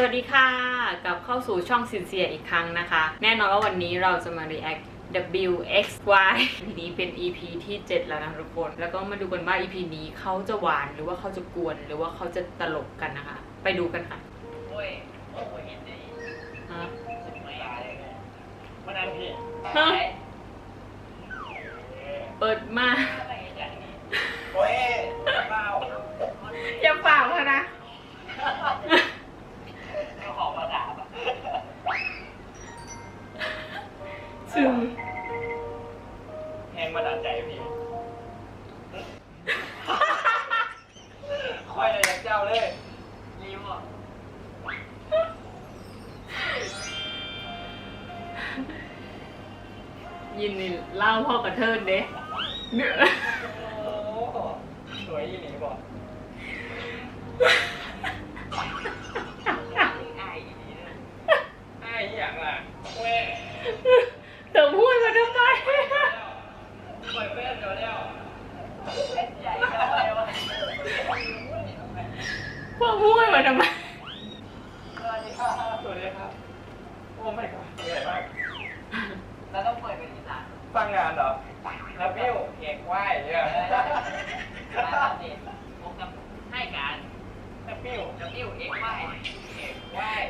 สวัสดีค่ะกลับเข้าสู่ช่องซินเซียอีกครั้งนะคะ แน่นอนว่าวันนี้เราจะมา react W X Y ทีนี้เป็น EP ที่ 7 แล้วนะทุกคน แล้วก็มาดูกันว่า EP นี้เขาจะหวานหรือว่าเขาจะกวน หรือว่าเขาจะตลกกันนะคะ ไปดูกันค่ะโอ้ยโอ้ยเห็นได้ฮะสุดไม่ได้เลยมันอันพี่ฮะเปิดมาอะไรอย่างนี้โอ้ยเปล่าอย่าฝากเขานะ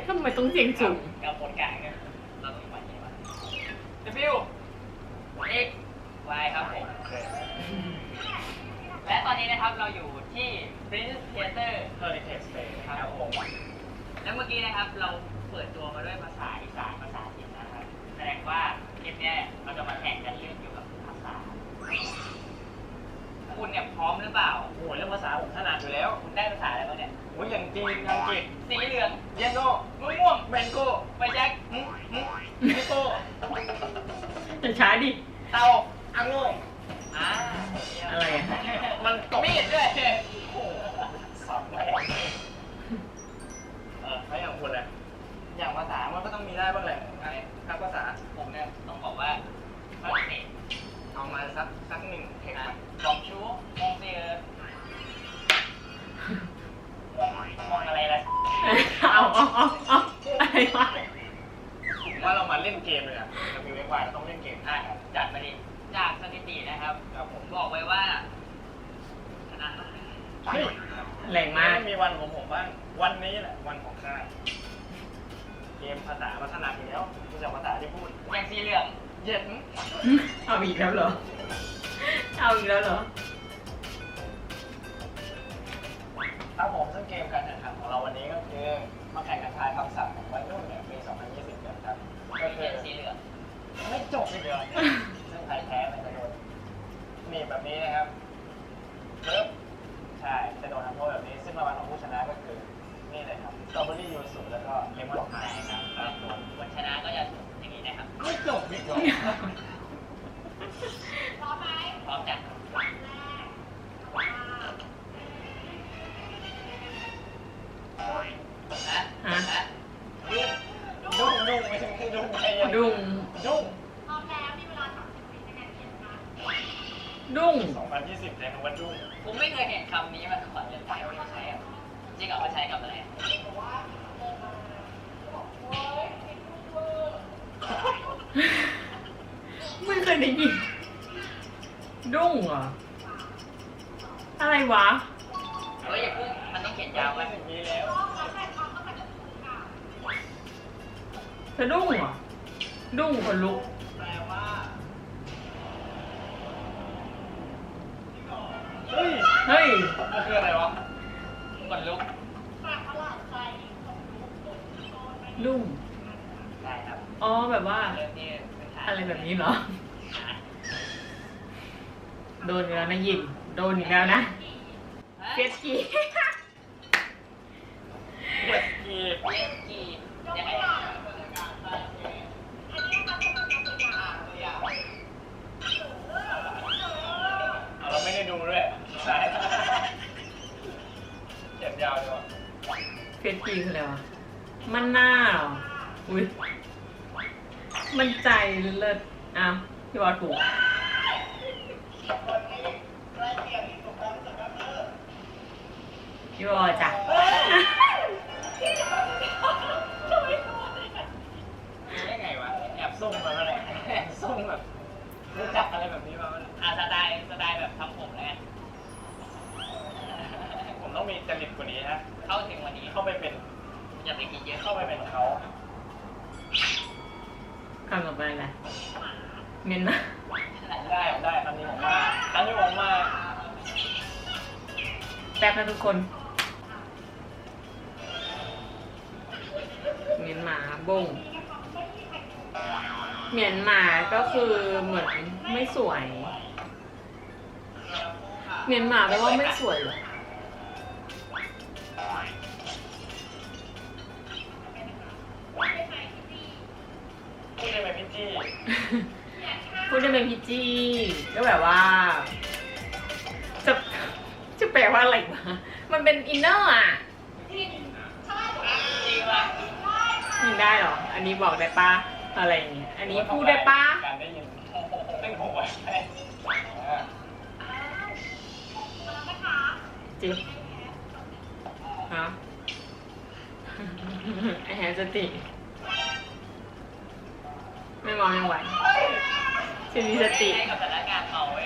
ทำไมต้องเสียงสูงกับคนกลางเนี่ยเราต้องไปที่ว่ากับติ้วเอ็กซ์ไวครับผมและตอนนี้นะครับเราอยู่ที่ Prince Theater เฮอริเทจสเตย์ครับผมแล้วเมื่อกี้นะครับเราเปิดตัวมาด้วยภาษาอีสานภาษาจีนนะครับ แสดงว่าคลิปเนี้ยเราจะมาแข่งกันเรื่องเกี่ยวกับภาษา คุณเนี่ยพร้อมหรือเปล่าโอ้โหเรื่องภาษาผมถนัดอยู่แล้ว คุณได้ภาษาอะไรบ้างเนี่ยโอ้ยอย่างจีนอังกฤษสีเหลืองเยนโก ม เรามาเล่นเกมเลยอะจะมีเวกว่าต้องเล่นเกมอะจัดมาดิจากสถิตินะครับครับผผมมบอกไว้ว่าชนะเฮ้ยแรงมากไม่มีวันของผมบ้าง วันนี้แหละ วันของข้าเกมภาษาพัฒนาอยู่แล้วดูจากภาษาที่พูดอย่างสีเหลืองเย็นเอาอีกแล้วเหรอ เอาอีกแล้วเหรอครับผมซึ่งเกมการแข่งขันของเราวัน ไม่ใช่ดุ้งไอ้เหี้ยดุ้งดุ้งดุ้ง2020ใช้คำว่าดุ้งผมไม่เคยเห็นคำนี้มาก่อนเลยไม่ใช้อะจริงเหรอเขาใช้คำอะไรไม่เคยได้ยินดุ้งเหรออะไรวะเฮ้ยอย่าเพิ่งมันต้องเขียนยาวไว้มีแล้ว สะดุ้งเหรอดุ้งคนลุกแปลว่าเฮ้ยเฮ้ยมันคืออะไรวะกดลุกดุ้งได้ครับอ๋อแบบว่า เริ่มที่พื้นฐานอะไรแบบนี้เหรอ โดนอีกแล้วนะยิมโดนอีกแล้วนะเฟสกี้เวสกีเล่นกี ทุกคนเมียนมาบงเมียนมาก็คือเหมือนไม่สวย เมียนมาแปลว่าไม่สวยเหรพูดได้ไหมนพิจี พูดได้ไหมนพิจีก็แบบว่า มันเป็นอินเนอร์อะยินได้เหรอ อันนี้บอกได้ปะอะไรอย่างเงี้ย อันนี้พูดได้ปะการได้ยินซึ่งผมว่าใช่จริงฮะไอ้แฮสติ ไม่มองยังไหวชีวิสติกับสถานการณ์เขาเว้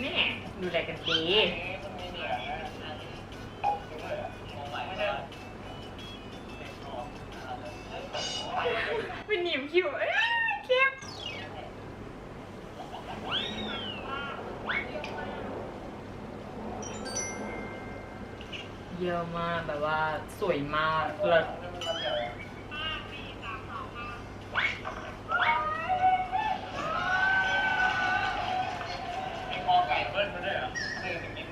แม่ดูแลกันดีเป็นหนีบคิวเอ้ยเก็บเยอะมากแบบว่าสวยมากแลิศ Yeah.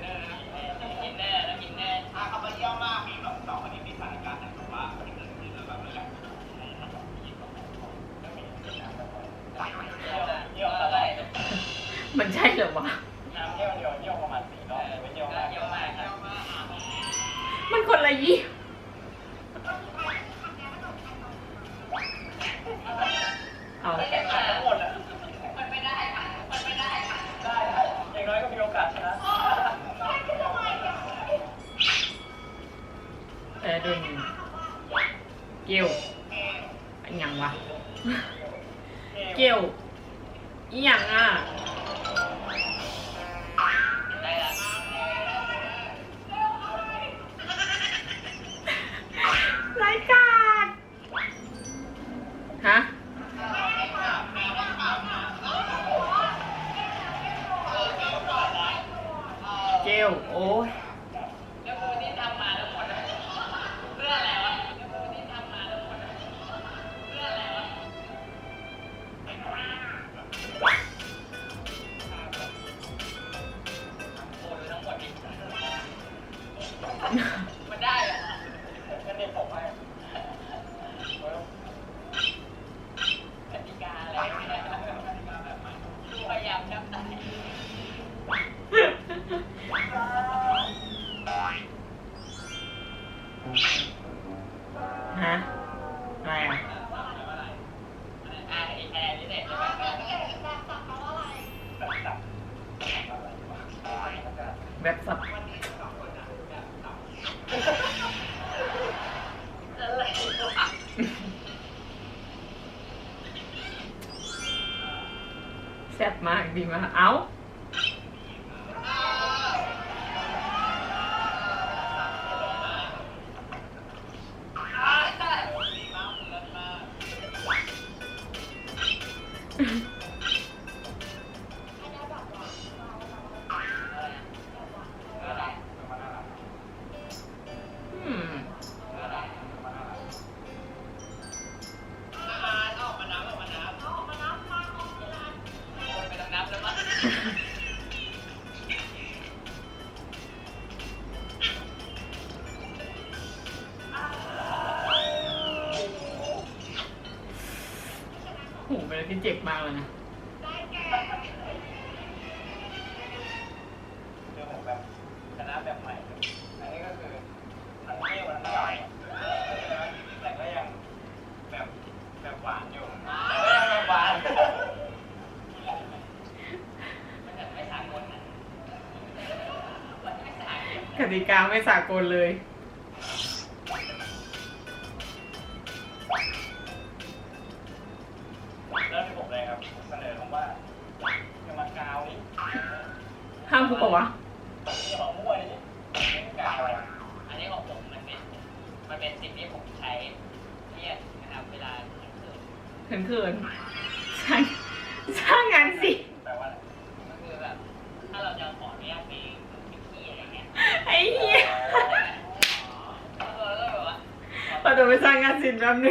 เกลอันยังวะ เกลอีหยังอะไรกาดฮะเกลโอ้ แซ่บมากดีมาก เอา โอ้โหเป็นอะไรที่เจ็บมากเลยนะ กติกาไม่สากลเลย ไป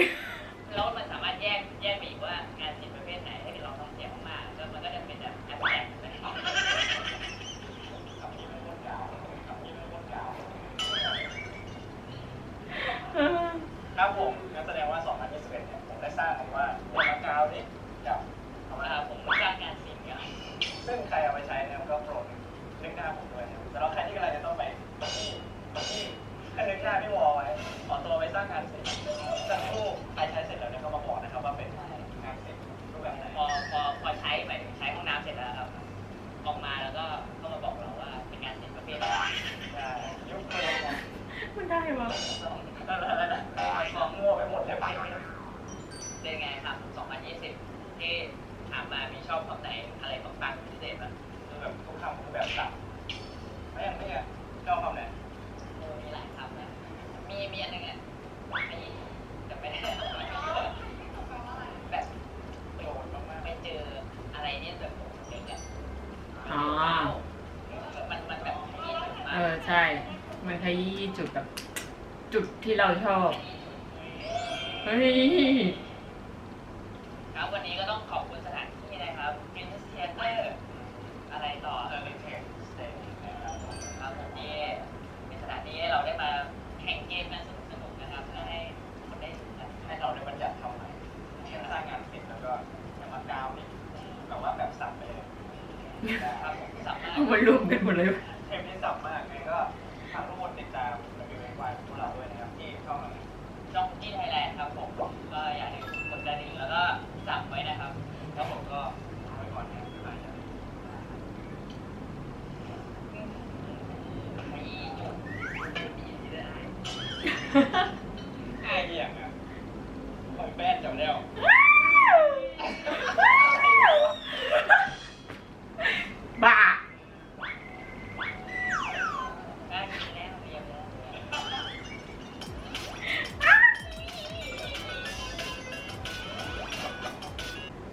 ที่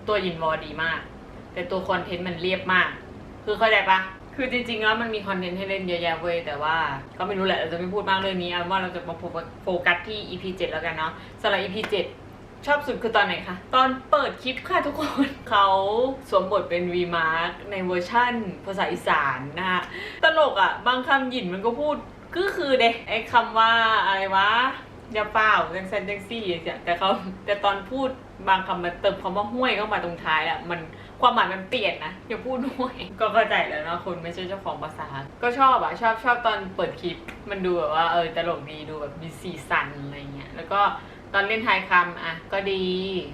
ตัวยินวอดีมาก แต่ตัวคอนเทนต์มันเรียบมาก คือเข้าใจปะคือจริงๆแล้วมันมีคอนเทนต์ให้เล่นเยอะแยะเว้ยแต่ว่าก็ไม่รู้แหละเราจะไม่พูดมากเรื่องนี้เอาว่าเราจะมาโฟกัสที่ EP 7แล้วกันเนาะสำหรับ EP 7ชอบสุดคือตอนไหนคะ ตอนเปิดคลิปค่ะทุกคน เขาสวมบทเป็นวีมาร์กในเวอร์ชั่น ภาษาอีสานนะคะตลกอะ่ะ บางคำหยินมันก็พูดก็คือเด็ไอ้คำว่าอะไรวะ อย่าเปล่าจังเซนจังซี่อย่างแต่เขาแต่ตอนพูดบางคำมันเติมคำว่าห้วยเข้ามาตรงท้ายอะมันความหมายมันเปลี่ยนนะอย่าพูดห้วย ก็เข้าใจแล้วเนาะคนไม่ใช่เจ้าของภาษา ก็ชอบอะชอบชอบตอนเปิดคลิป มันดูแบบว่าเออตลกดีดูแบบมีสีสันอะไรเงี้ยแล้วก็ตอนเล่นทายคำอะก็ดี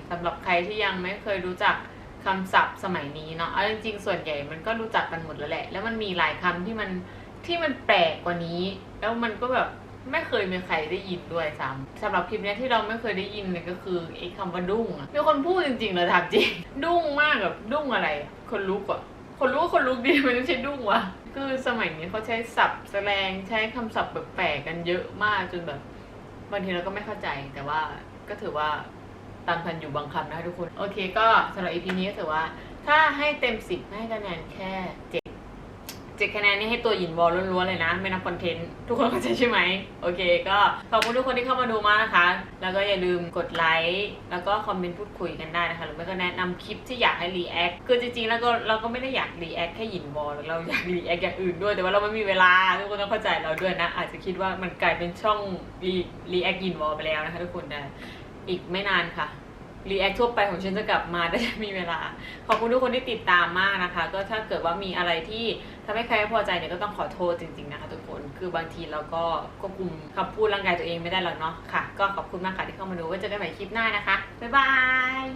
สำหรับใครที่ยังไม่เคยรู้จักคำศัพท์สมัยนี้เนาะเอาจริงๆส่วนใหญ่มันก็รู้จักกันหมดแล้วแหละ แล้วมันมีหลายคำที่มันที่มันแปลกกว่านี้ แล้วมันก็แบบ ไม่เคยมีใครได้ยินด้วยซ้ำสำหรับคลิปนี้ที่เราไม่เคยได้ยินเลยก็คือไอ้คำว่าดุ้งอะมีคนพูดจริงๆเลยถามจริง ดุ้งมากแบบดุ้งอะไร คนลุกอะคนรู้คนลุกดีมันไม่ใช่ดุ้งวะคือสมัยนี้เขาใช้ศัพท์แสลงใช้คำศัพท์แบบแปลกๆกันเยอะมากจนแบบบางทีเราก็ไม่เข้าใจแต่ว่าก็ถือว่าตามทันอยู่บางคำนะทุกคน โอเคก็สำหรับ EP นี้ก็ถือว่า ถ้าให้เต็มสิบให้คะแนนแค่เจ็ด เจ็ดคะแนนนี่ให้ตัวหยินวอลล้วนๆเลยนะ ไม่นับคอนเทนต์ทุกคนเข้าใจใช่ไหมโอเค ก็ขอบคุณทุกคนที่เข้ามาดูมากนะคะ แล้วก็อย่าลืมกดไลค์แล้วก็คอมเมนต์พูดคุยกันได้นะคะ หรือไม่ก็แนะนำคลิปที่อยากให้รีแอคคือจริงๆแล้วก็เราก็ไม่ได้อยากรีแอคแค่หยินวอลเราอยากรีแอคอย่างอื่นด้วยแต่ว่าเราไม่มีเวลาทุกคนต้องเข้าใจเราด้วยนะ อาจจะคิดว่ามันกลายเป็นช่องรีรีแอคหยินวอลไปแล้วนะคะทุกคนแต่อีกไม่นานค่ะรีแอคทั่วไปของฉันจะกลับมาได้มีเวลา ขอบคุณทุกคนที่ติดตามมากนะคะ ก็ถ้าเกิดว่ามีอะไรที่ ถ้าไม่ใครไม่พอใจเนี่ยก็ต้องขอโทษจริงๆนะคะทุกคน คือบางทีเราก็ควบคุมคำพูดร่างกายตัวเองไม่ได้หรอกเนาะค่ะ ก็ขอบคุณมากค่ะที่เข้ามาดูไว้เจอกันใหม่คลิปหน้านะคะ บ๊ายบาย